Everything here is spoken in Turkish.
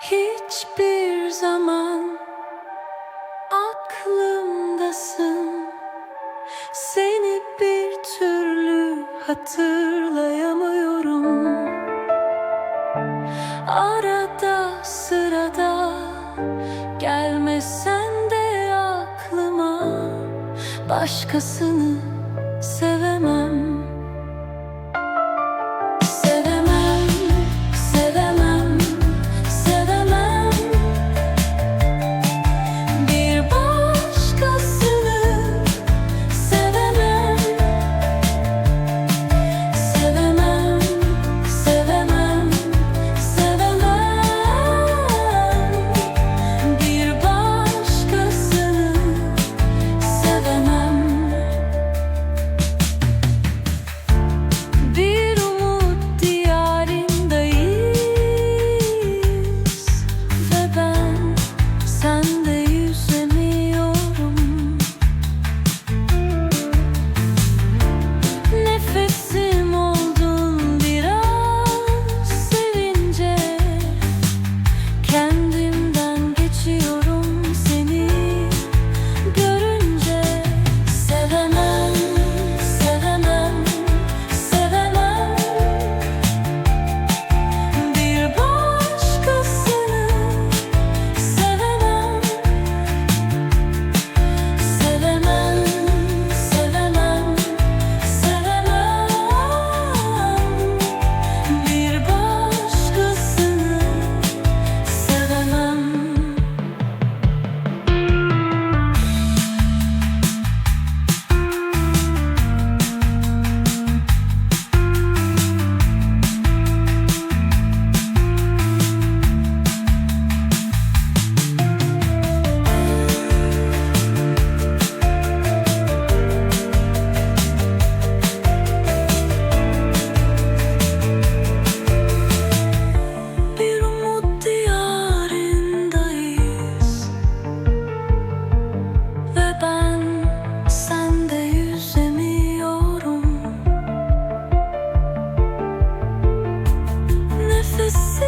Hiçbir zaman aklımdasın. Seni bir türlü hatırlayamıyorum. Arada sırada gelmesen de aklıma Başkasını the same.